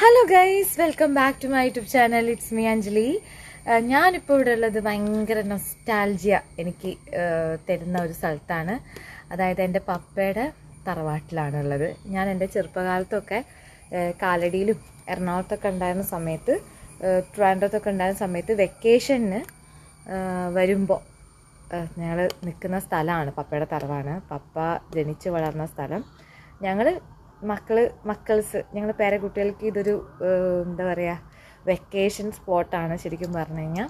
Hello guys welcome back to my YouTube channel it's me Anjali ഞാനിപ്പോൾ ഇവിടെ ഉള്ളത് ഭയങ്കര നൊസ്റ്റാൾജിയ എനിക്ക് തരുന്ന ഒരു സ്ഥലത്താണ്. അതായത് എന്റെ പപ്പയുടെ തറവാട്ടിലാണുള്ളത്. ഞാൻ എന്റെ ചെറുപ്പകാലത്തൊക്കെ കാലടിയിലും എറണാകുളത്തൊക്കെ ഉണ്ടായിരുന്ന സമയത്ത് ട്രിവാൻഡ്രത്തൊക്കെ ഉണ്ടായിരുന്ന സമയത്ത് വെക്കേഷന് വരുമ്പോൾ ഞങ്ങൾ നിൽക്കുന്ന സ്ഥലമാണ് പപ്പയുടെ തറവാണ് പപ്പ ജനിച്ച് വളർന്ന സ്ഥലം. ഞങ്ങൾ മക്കൾ മക്കൾസ് ഞങ്ങൾ പേരക്കുട്ടികൾക്ക് ഇതൊരു എന്താ പറയുക വെക്കേഷൻ സ്പോട്ടാണ് ശരിക്കും പറഞ്ഞു കഴിഞ്ഞാൽ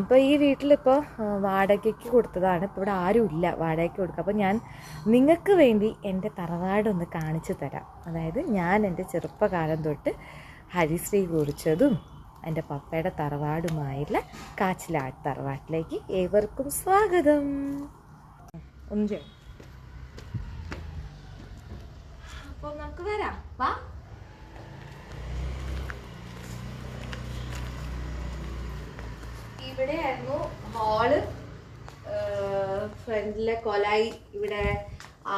അപ്പോൾ ഈ വീട്ടിലിപ്പോൾ വാടകയ്ക്ക് കൊടുത്തതാണ്. ഇപ്പോൾ ഇവിടെ ആരും ഇല്ല വാടകയ്ക്ക് കൊടുക്കുക അപ്പോൾ ഞാൻ നിങ്ങൾക്ക് വേണ്ടി എന്റെ തറവാടൊന്ന് കാണിച്ചു തരാം. അതായത് ഞാൻ എന്റെ ചെറുപ്പകാലം തൊട്ട് ഹരിശ്രീ കുറിച്ചതും എന്റെ പപ്പയുടെ തറവാടുമായുള്ള കാച്ചിലാട് തറവാട്ടിലേക്ക് ഏവർക്കും സ്വാഗതം. ഒന്ന് അപ്പോൾ നമുക്ക് വരാം. വാ. ഇവിടെയായിരുന്നു ഹാൾ ഫ്രണ്ടിലെ കൊലായി ഇവിടെ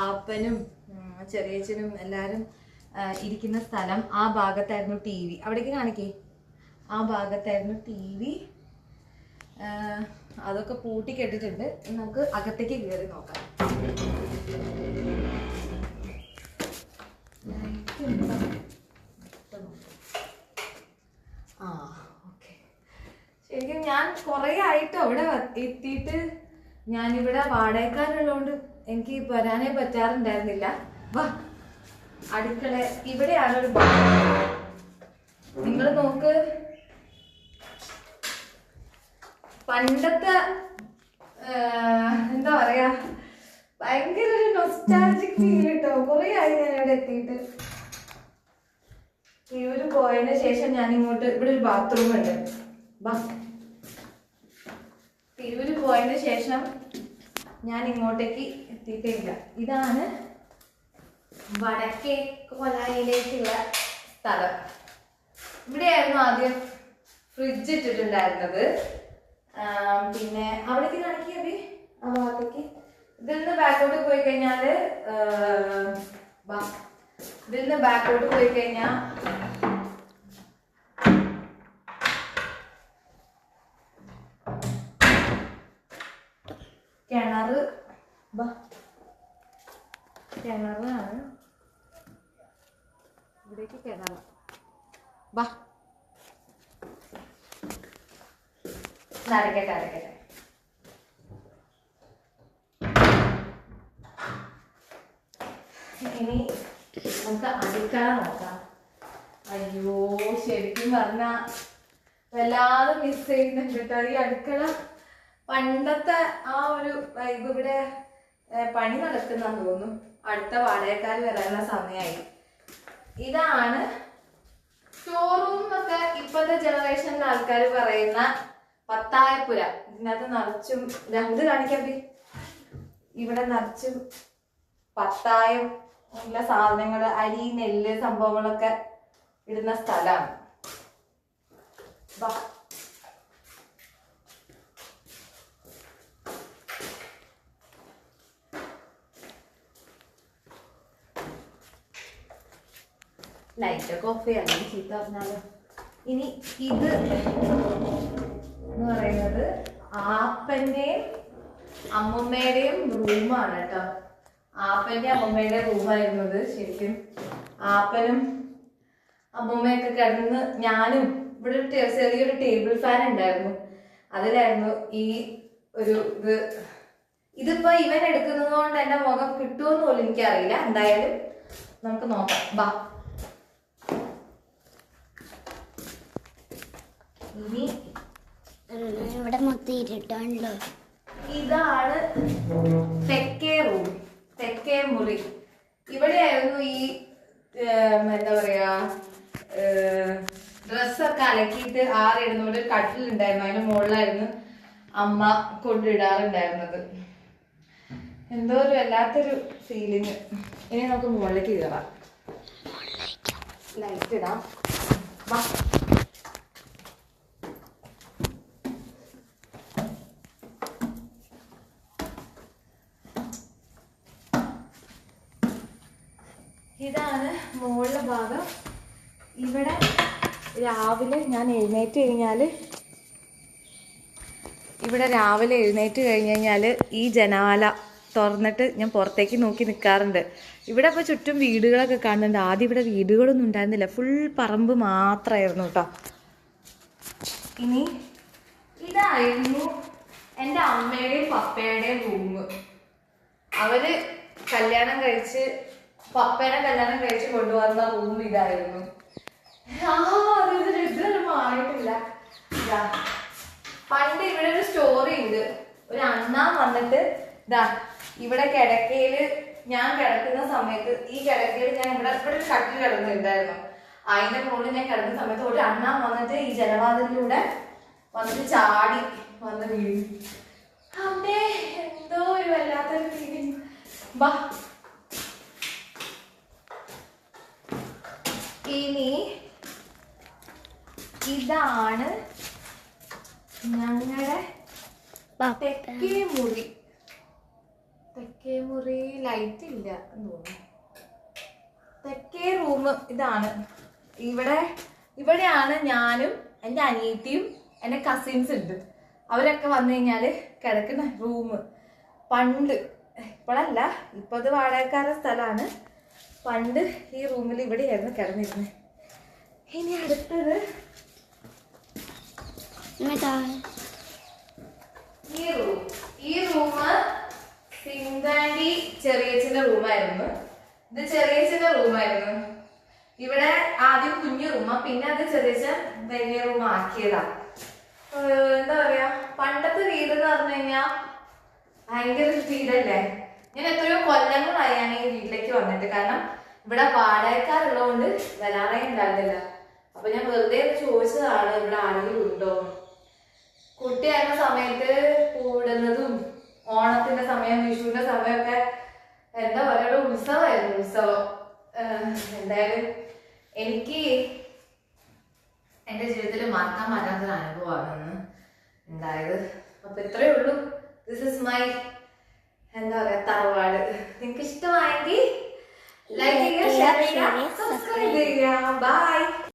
ആപ്പനും ചെറിയച്ഛനും എല്ലാവരും ഇരിക്കുന്ന സ്ഥലം ആ ഭാഗത്തായിരുന്നു ടി വി. അവിടേക്ക് കാണിക്കേ. ആ ഭാഗത്തായിരുന്നു ടി വി. അതൊക്കെ പൂട്ടിക്കെട്ടിട്ടുണ്ട് നമുക്ക് അകത്തേക്ക് കയറി നോക്കാം. ആ ശരിക്കും ഞാൻ കുറേ അവിടെ എത്തിയിട്ട് ഞാനിവിടെ വാടകക്കാരുള്ളതുകൊണ്ട് എനിക്ക് വരാനേ പറ്റാറുണ്ടായിരുന്നില്ല. വാ അടുക്കള ഇവിടെയാണ് ഒരു നിങ്ങൾ നോക്ക്. പണ്ടത്തെ എന്താ പറയാ ഭയങ്കര ഒരു നൊസ്റ്റാൾജിക് ഫീൽ കേട്ടോ കുറെ ആയി ഞാൻ ഇവിടെ എത്തിയിട്ട്. പോയതിന് ശേഷം ഞാൻ ഇങ്ങോട്ട് ഇവിടെ ഒരു ബാത്റൂം ഉണ്ട്. തിരൂര് പോയതിന് ശേഷം ഞാൻ ഇങ്ങോട്ടേക്ക് എത്തിയിട്ടില്ല. ഇതാണ് വടക്കേ കൊലായിലേക്കുള്ള സ്ഥലം. ഇവിടെയായിരുന്നു ആദ്യം ഫ്രിഡ്ജ് ഇട്ടിട്ടുണ്ടായിരുന്നത്. പിന്നെ അവിടേക്ക് കാണിക്കേ ആ ഭാഗത്തേക്ക്. ഇതിൽ നിന്ന് ബാക്കോട്ട് പോയി കഴിഞ്ഞാൽ. ഇതിൽ നിന്ന് ബാക്കോട്ട് പോയി കഴിഞ്ഞാൽ കിണറ്. കിണറാണ്. ഇവിടേക്ക് കിണറ്. ബാ. നടക്കട്ടെ നടക്കട്ടെ ഇനി നമുക്ക് അടുക്കള നോക്കാം. അയ്യോ ശരിക്കും പറഞ്ഞ വല്ലാതെ മിസ് ചെയ്യുന്നുണ്ട് കേട്ടോ. ഈ അടുക്കള പണ്ടത്തെ ആ ഒരു വൈബ് ഇവിടെ പണി നടക്കുന്നെന്ന് തോന്നുന്നു. അടുത്ത വാടകക്കാർ വരാനുള്ള സമയമായി ഇതാണ് ഷോറൂം എന്നൊക്കെ ഇപ്പോഴത്തെ ജനറേഷനിലെ ആൾക്കാർ പറയുന്ന പത്തായപ്പുര. ഇതിനകത്ത് നിറച്ചും രണ്ട് കാണിക്കാതെ ഇവിടെ നിറച്ചും പത്തായം ഉള്ള സാധനങ്ങൾ അരി നെല്ല് സംഭവങ്ങളൊക്കെ ഇടുന്ന സ്ഥലമാണ്. ലൈറ്റൊക്കെ ഓഫ് ചെയ്യാം. ചീത്ത പറഞ്ഞാലോ ഇനി ഇത് എന്ന് പറയുന്നത് ആപ്പന്റെയും അമ്മമ്മയുടെയും റൂമാണ് കേട്ടോ. ആപ്പന്റെ അമ്മമ്മയുടെ റൂമായിരുന്നു ഇത് ശരിക്കും. ആപ്പനും അമ്മമ്മയൊക്കെ കിടന്ന് ഞാനും ഇവിടെ ഒരു ചെറിയൊരു ടേബിൾ ഫാൻ ഉണ്ടായിരുന്നു. അതിലായിരുന്നു ഈ ഒരു ഇത്. ഇതിപ്പോ ഇവൻ എടുക്കുന്നത് കൊണ്ട് എന്റെ മുഖം കിട്ടുമെന്ന് പോലും എനിക്കറിയില്ല. എന്തായാലും നമുക്ക് നോക്കാം. ബാ ഇനി ഇവിടെ മൊത്തം ഇരുട്ടാണല്ലോ ഇതാണ് തെക്കേ റൂം. തെക്കേ മുറി. ഇവിടെയായിരുന്നു ഈ എന്താ പറയാ ഡ്രസ്സൊക്കെ അലക്കിയിട്ട് ആറിടുന്നോണ്ട് കട്ടിലുണ്ടായിരുന്നു. അതിന്റെ മുകളിലായിരുന്നു അമ്മ കൊണ്ടിടാറുണ്ടായിരുന്നത്. എന്തോ ഒരു വല്ലാത്തൊരു ഫീലിങ് ഇനി നമുക്ക് മുകളിലേക്ക് കയറാം. ലൈറ്റ് ഇടാം. ഇതാണ് മുകളിലെ ഭാഗം. ഇവിടെ രാവിലെ ഞാൻ എഴുന്നേറ്റ് കഴിഞ്ഞാൽ ഇവിടെ രാവിലെ എഴുന്നേറ്റ് കഴിഞ്ഞ് കഴിഞ്ഞാൽ ഈ ജനാല തുറന്നിട്ട് ഞാൻ പുറത്തേക്ക് നോക്കി നിൽക്കാറുണ്ട് ഇവിടെ ഇപ്പോൾ ചുറ്റും വീടുകളൊക്കെ കാണുന്നുണ്ട്. ആദ്യം ഇവിടെ വീടുകളൊന്നും ഉണ്ടായിരുന്നില്ല. ഫുൾ പറമ്പ് മാത്രമായിരുന്നു കേട്ടോ ഇനി ഇതായിരുന്നു എന്റെ അമ്മയുടെയും പപ്പയുടെയും റൂം അവർ കല്യാണം കഴിച്ച് പപ്പേനെ കല്യാണം കഴിച്ച് കൊണ്ടുവന്ന റൂം ഇതായിരുന്നു. ആ അത് ഇതൊന്നും മാറിയിട്ടില്ല. പണ്ട് ഇവിടെ ഒരു സ്റ്റോറി ഉണ്ട്. ഒരു അണ്ണാൻ വന്നിട്ട് ഇതാ ഇവിടെ കിടക്കയിൽ ഞാൻ കിടക്കുന്ന സമയത്ത് ഈ കിടക്കയിൽ ഞാൻ ഇവിടെ ഇവിടെ ഒരു കട്ടിൽ കിടന്നിട്ടുണ്ടായിരുന്നു. അതിന്റെ മുകളിൽ ഞാൻ കിടക്കുന്ന സമയത്ത് ഒരു അണ്ണാൻ വന്നിട്ട് ഈ ജലവാതിലൂടെ വന്നിട്ട് ചാടി വന്ന് വീഴും അമ്മേ എന്തോ ഒരു വല്ലാത്തൊരു ഫീലിംഗ് ബാ ഇനി ഇതാണ് ഞങ്ങളുടെ തെക്കേ മുറി. തെക്കേ മുറി ലൈറ്റ് ഇല്ല എന്ന് തോന്നുന്നു. തെക്കേ റൂം ഇതാണ്. ഇവിടെ ഇവിടെയാണ് ഞാനും എന്റെ അനിയത്തിയും എന്റെ കസിൻസ് ഉണ്ട്. അവരൊക്കെ വന്നു കഴിഞ്ഞാൽ കിടക്കുന്ന റൂം പണ്ട് ഇപ്പോഴല്ല ഇപ്പോൾ അത് വാടകക്കാരുടെ സ്ഥലമാണ്. പണ്ട് ഈ റൂമിൽ ഇവിടെയായിരുന്നു കിടന്നിരുന്നത് ഇനി അടുത്തത് ഈ റൂം ഈ റൂം സിന്താൻഡി ചെറിയച്ഛന്റെ റൂമായിരുന്നു. ഇത് ചെറിയച്ഛന്റെ റൂമായിരുന്നു. ഇവിടെ ആദ്യം കുഞ്ഞു റൂമാ പിന്നെ അത് ചെറിയച്ഛൻ വലിയ റൂം ആക്കിയതാ. എന്താ പറയാ പണ്ടത്തെ വീട് എന്ന് പറഞ്ഞു കഴിഞ്ഞാ ഭയങ്കര വീടല്ലേ? ഞാൻ എത്രയോ കൊല്ലങ്ങളായി ഞാൻ ഈ വീട്ടിലേക്ക് വന്നിട്ട്. കാരണം ഇവിടെ വാടകക്കാരുള്ളതുകൊണ്ട് വരാറേ ഉണ്ടാകില്ല അപ്പൊ ഞാൻ വെറുതെ ചോദിച്ചതാണ് ഇവിടെ ആരെങ്കിലും ഉണ്ടോ. കുട്ടിയായിരുന്ന സമയത്ത് കൂടുന്നതും ഓണത്തിന്റെ സമയം വിഷുവിന്റെ സമയമൊക്കെ എന്താ പറയുക ഉത്സവമായിരുന്നു ഉത്സവം. എന്തായാലും എനിക്ക് എന്റെ ജീവിതത്തിൽ മറക്കാൻ പറ്റാത്തൊരു അനുഭവമാണ് ഉണ്ടായത് അപ്പൊ ഇത്രയേ ഉള്ളൂ. ദിസ് ഇസ് മൈ എന്താ പറയാ തറവാട്. നിങ്ങൾക്ക് ഇഷ്ടമായെങ്കിൽ ലൈക്ക് ചെയ്യുക ഷെയർ ചെയ്യുക സബ്സ്ക്രൈബ് ചെയ്യുക. ബൈ